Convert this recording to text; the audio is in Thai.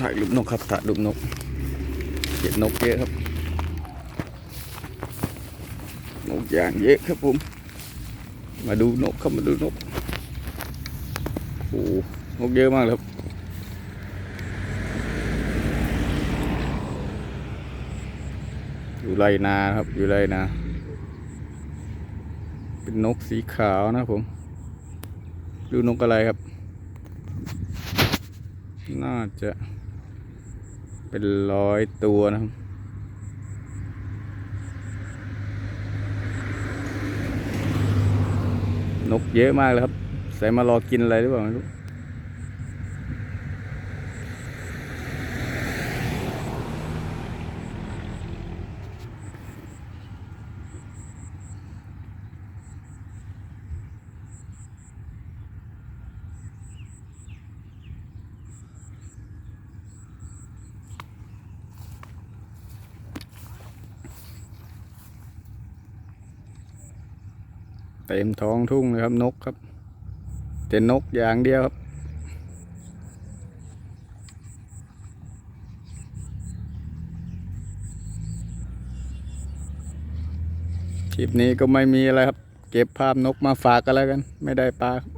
ถ่ายรูปนกครับ ถ่ายรูปนก เก็บนกเยอะครับ นกอย่างเยอะครับผม มาดูนกครับมาดูนก โอ้นกเยอะมากเลยครับ อยู่ไรนาครับ อยู่ไรนา เป็นนกสีขาวนะผม ดูนกอะไรครับ น่าจะ เป็นร้อยตัวนะครับนกเยอะมากเลยครับใส่มารอกินอะไรหรือเปล่าไม่รู้ เต็มท้องทุ่งเลยครับนกครับแต่นกอย่างเดียวครับ คลิปนี้ก็ไม่มีอะไรครับ เก็บภาพนกมาฝากกันแล้วกัน ไม่ได้ปลาครับ